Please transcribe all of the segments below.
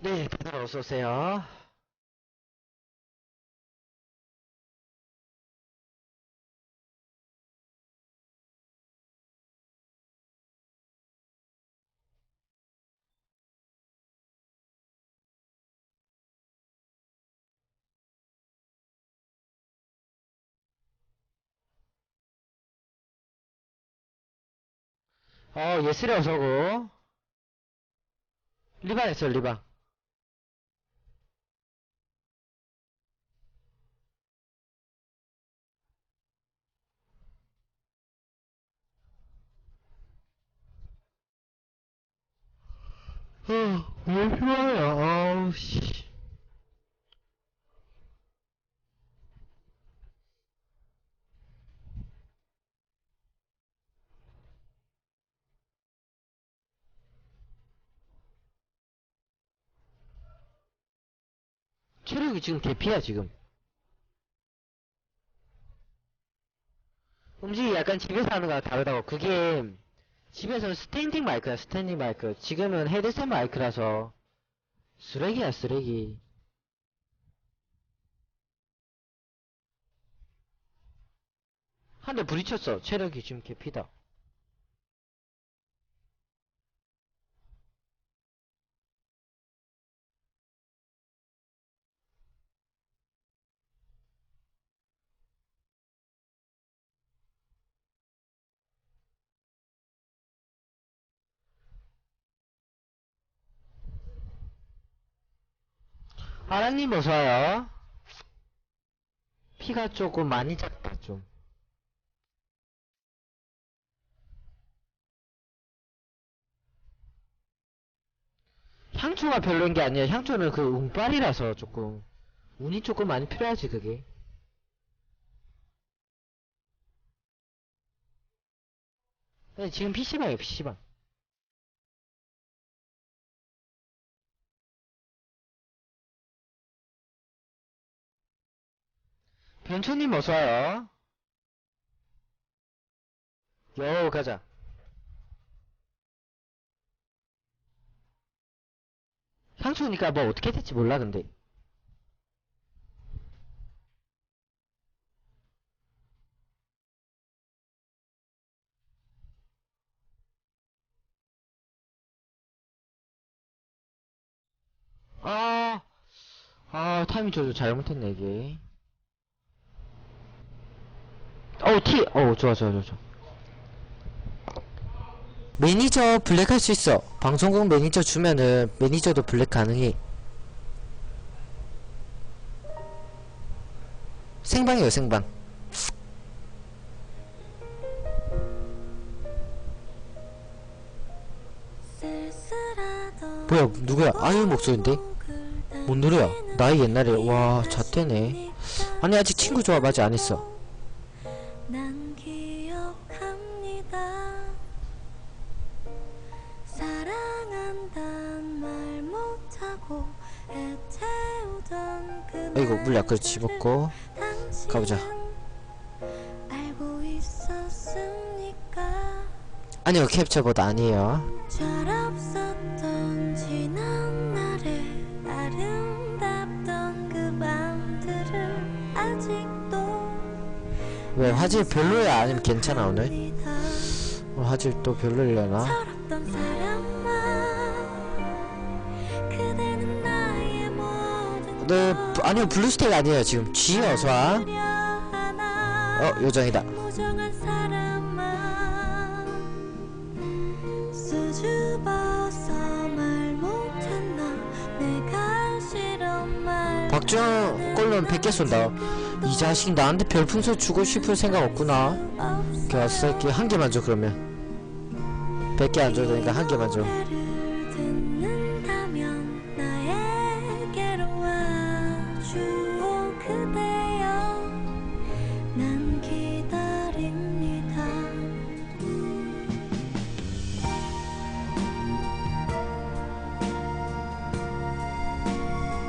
네, 다들 어서오세요. 어, 예슬이 어서고. 리방 했어요, 리방. 어, 왜 좋아요, 아우, 씨. 체력이 지금 개피야, 지금. 음식이 약간 집에서 하는 거랑 다르다고. 그게, 집에서는 스탠딩 마이크야, 스탠딩 마이크. 지금은 헤드셋 마이크라서, 쓰레기야, 쓰레기. 한 대 부딪혔어. 체력이 지금 개피다. 아랑님 어서와요. 피가 조금 많이 작다, 좀. 향초가 별로인 게 아니라 향초는 그 운빨이라서 조금 운이 조금 많이 필요하지 그게 근데 지금 PC방이에요 PC방 변초님 어서와요. 요 가자. 향초니까 뭐 어떻게 될지 몰라 근데. 아, 아, 타이밍 조절 잘못했네, 이게. 어우, 티! 어우, 좋아, 좋아, 좋아, 좋아. 매니저 블랙 할 수 있어. 방송국 매니저 주면은 매니저도 블랙 가능해. 생방이에요, 생방. 뭐야, 누구야? 아유 목소리인데? 뭔 노래야? 나이 옛날에, 와, 자태네. 아니, 아직 친구 안 했어. 난 기억합니다. 사랑한단 말 못하고 애태우던 그 아이고, 물 약간 집었고. 가보자. 아니요, 캡처보다 아니에요. 왜, 화질 별로야? 아니면 괜찮아, 오늘? 오늘 화질 또 별로려나? 네, 부- 아니요, 블루스택 아니에요, 지금. G 어서와. 하나 어, 요정이다. 박주영 꼴로는 100개 쏜다. 이 자식 나한테 별풍선 주고 싶을 생각 없구나. 개새끼 한 개만 줘 그러면. 100개 안 줘도 되니까 한 개만 줘.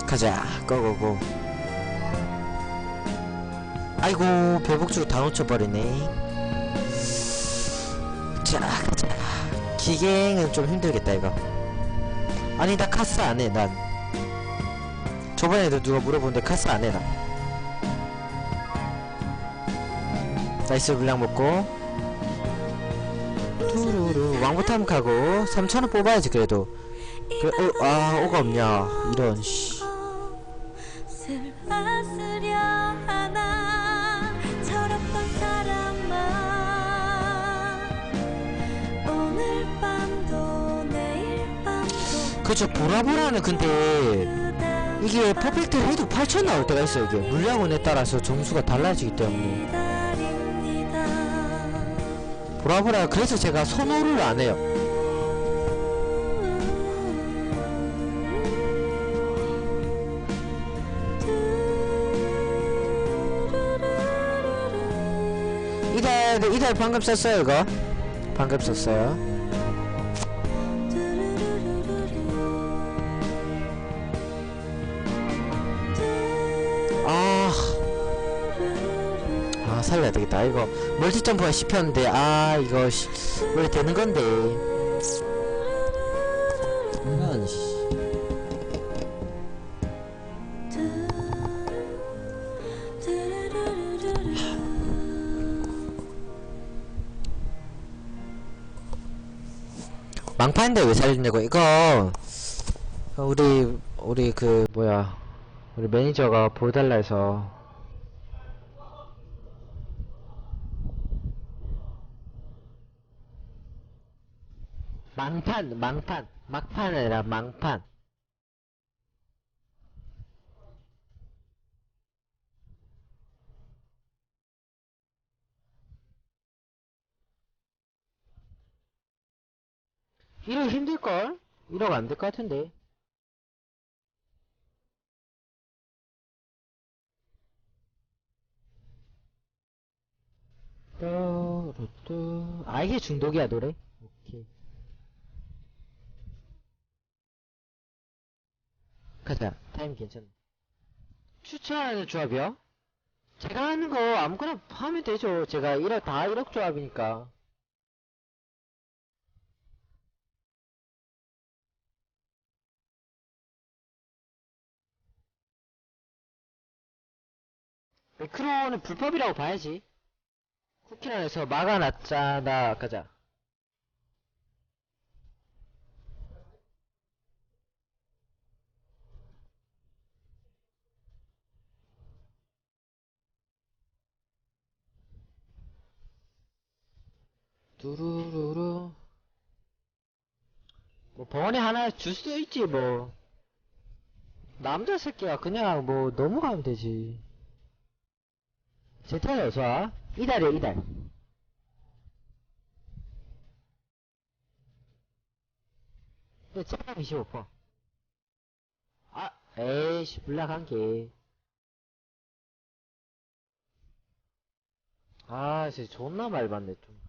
가자. 고고고. 아이고 별복주 다 놓쳐버리네. 자 가자. 기갱은 좀 힘들겠다 이거. 아니 나 카스 안 해. 난 저번에도 누가 물어보는데 카스 안 해라 나이스 물량 먹고 투루루 왕부탐 가고 3천원 뽑아야지 그래도 그, 어, 아 오가 없냐 이런 씨 보라보라는 근데 이게 퍼펙트를 해도 8천 나올 때가 있어요. 이게 물량원에 따라서 점수가 달라지기 때문에. 보라보라 그래서 제가 선호를 안 해요. 이달 이달 방금 썼어요 이거? 방금 썼어요 살려야 되겠다. 이거 멀티 점프가 씹혔는데 아 이거 씨, 원래 되는 건데? 이런 씨. 망파인데 왜 살리냐고 이거. 우리 우리 그 뭐야. 우리 매니저가 보여달라 해서 망판 망판 막판 아니라 망판 이러 힘들걸? 이러면 안 될 것 같은데 또루뚜 아 이게 중독이야 노래? 오케이 가자. 타임 괜찮아 추천하는 조합이요? 제가 하는 거 아무거나 하면 되죠. 제가 1억 다 1억 조합이니까. 매크로는 불법이라고 봐야지. 쿠키런에서 막아놨잖아. 가자 두루루루 뭐 번에 하나 줄 수도 있지 뭐 남자 새끼야 그냥 뭐 넘어가면 되지 제타요 좋아 이달이요 이달 근데 체감 25%. 아, 에이씨, 불락한 게. 아, 진짜 존나 많이 봤네, 좀.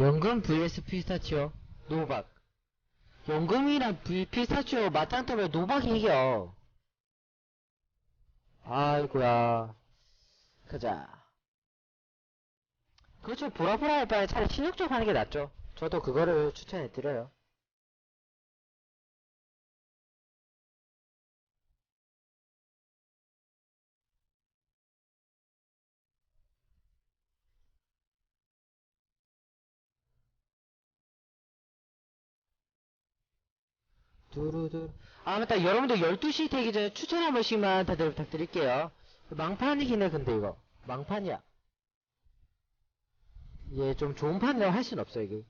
연금 vs 피스타치오 노박. 연금이랑 v 피스타치오 맞짱 뜨면 노박이 이겨 아이고야. 가자. 그렇죠 보라보라 할 바에 차라리 실력적 하는 게 낫죠. 저도 그거를 추천해 드려요 두루두 아 맞다 여러분들 12시 되기 전에 추천 한 번씩만 다들 부탁드릴게요. 망판이긴 해 근데 이거. 망판이야. 예좀 좋은 판이라고 할 순 없어 이게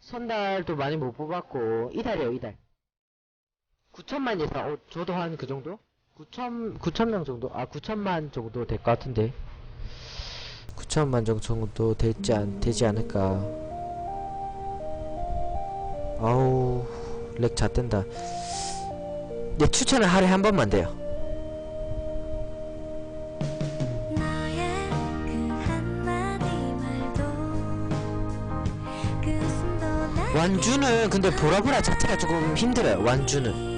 선달도 많이 못 뽑았고 이달이에요 이달. 9천만 예상. 어 저도 한 그 정도? 9천 9천 명 정도? 아 9천만 정도 될 것 같은데. 9천만 정도 되지 않 되지 않을까. 아우 렉 잣된다. 내 추천을 하루에 한 번만 돼요. 그 완주는 근데 보라보라 자체가 조금 힘들어요 완주는.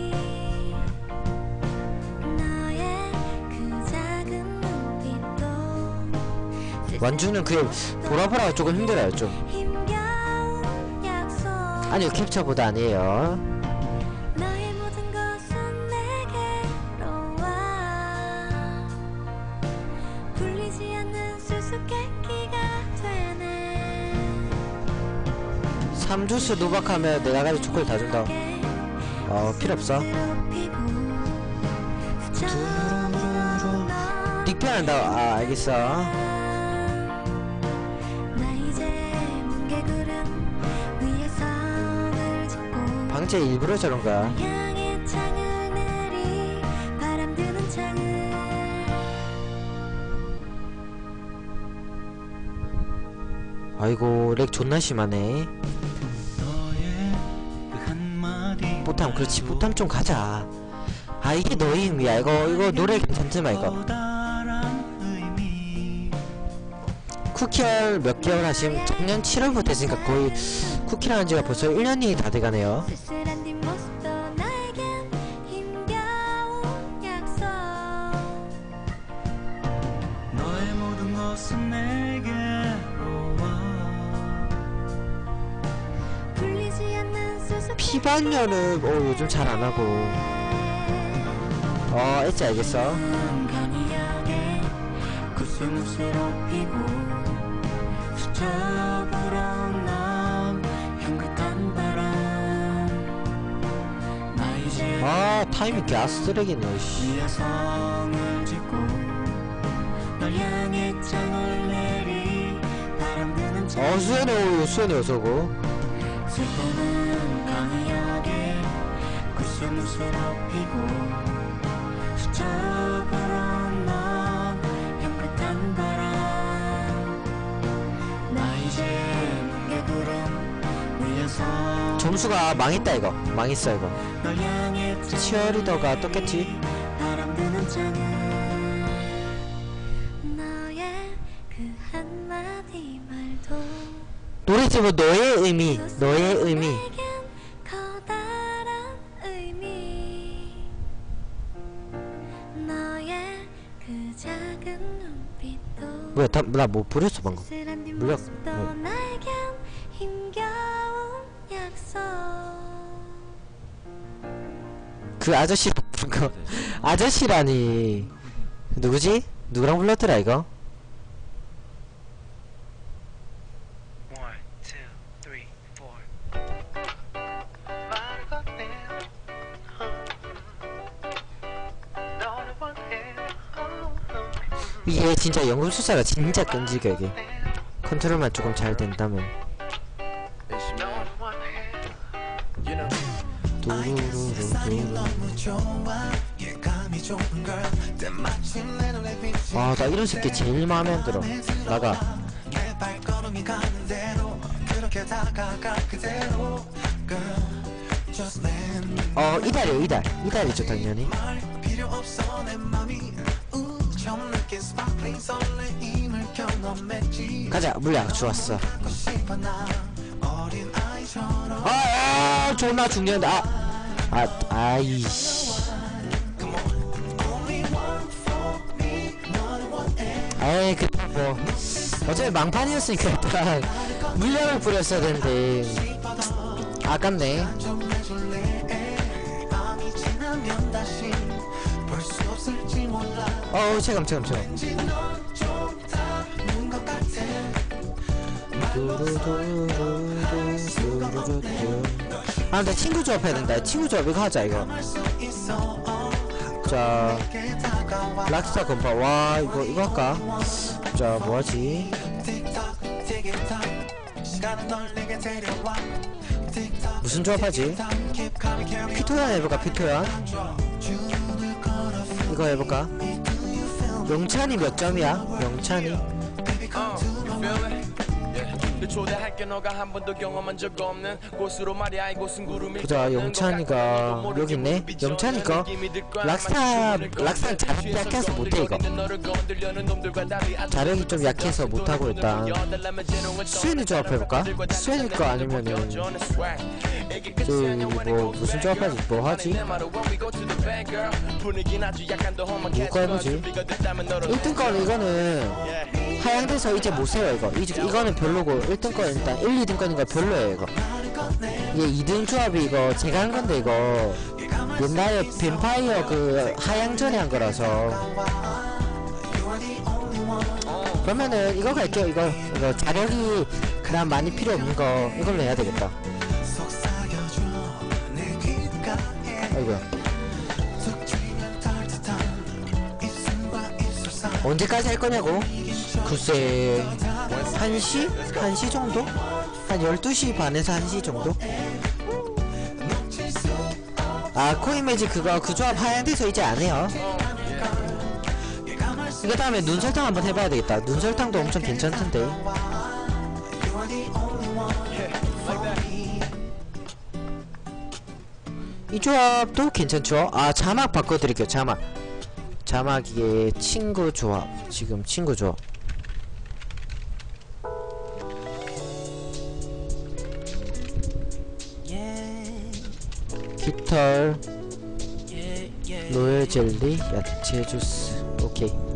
그 완주는 그 보라보라가 조금 힘들어요 좀 아니요 캡처보다 아니에요. 나의 모든 것은 내게로 와 풀리지 않는 수수께끼가 되네. 3주스 노박하면 내가 가지고 초콜릿 다 준다 어 필요 없어. 닉변한다. 아 알겠어 방제 일부러 저런 거야 향해 창을 내리 바람 드는 창을. 아이고 렉 존나 심하네. 보탐 그렇지. 보탐 좀 가자. 아 이게 너의 의미야. 이거 이거 노래 괜찮지만 이거 쿠키를 몇 개월 하심 작년 7월부터 했으니까 거의 쿠키를 한 지가 벌써 1년이 다 돼가네요. 피반년은 어 요즘 잘 안하고. 어 엣지 알겠어 향긋한 바람. 나 이제 아 타이밍 개아쓰레기네 씨. 위에 성을 짓고 널 향해 창을 내리 바람 드는 창 어 수연이 수연이 어서고 슬픔은 강이역에 코스모스로 피고 수첩 점수가 망했다 이거. 망했어 이거. 치어리더가 떴겠지 드는 창을 너의 노래 의미 너의 의미. 뭐야 나 뭐 부렸어 방금? 뒷 그 아저씨 부른 거. 아저씨라니. 누구지? 누구랑 불렀더라 이거? 이게 진짜 연금 수사가 진짜 끈질겨 이게. 컨트롤만 조금 잘 된다면 아나 이런 새끼 제일 마음에 안 들어. 나가. 어 이달이요 이달 이달이죠 당연히 가자 물약 좋았어. 아, 아 존나 중요한데. 아, 아 아이씨 에이 그 뭐 어차피 망판이었으니까 일단 물량을 뿌렸어야 되는데 아깝네 어우 체감 체감 체감 아, 나 친구 조합 해야 된다. 친구 조합 이거 하자, 이거. 자, 락스타 건파. 와, 이거, 이거 할까? 자, 뭐 하지? 무슨 조합 하지? 피토연 해볼까, 피토연? 이거 해볼까? 영찬이 몇 점이야? 영찬이? 초대할게 너가 한 번도 경험한 적 없는 곳으로 말이야 이곳은 구름이 보자, 영찬이가 여기 있네? 영찬이가. 락스타- 락스타 취해서 약해서 못해, 이거. 자력이 좀 약해서 그 못하고 일단 수현이 조합해볼까? 수현이 거 아니면은 저뭐 무슨 조합하지 뭐 하지? 누가 해보지? 1등 건 이거는 하향돼 서 이제 못 세요 이거. 이, 이거는 별로고 1등 건 일단 1, 2등 건인 거 별로예요 이거. 이게 2등 조합이 이거 제가 한 건데 이거. 옛날에 뱀파이어 그 하향전에 한 거라서. 그러면은 이거 갈게요 이거. 이거 자력이 그다음 많이 필요 없는 거 이걸로 해야 되겠다. 사이 언제까지 할 거냐고? 글쎄 1시? 1시 정도? 한 12시 반에서 1시 정도? 아 코인매직 그거 그 조합 하향돼서 이제 안 해요 이거 다음에 눈설탕 한번 해봐야 되겠다 눈설탕도 엄청 괜찮던데 이 조합도 괜찮죠? 아 자막 바꿔드릴게요 자막 자막 이게 친구 조합 지금 친구 조합 젤리 야채 주스. 오케이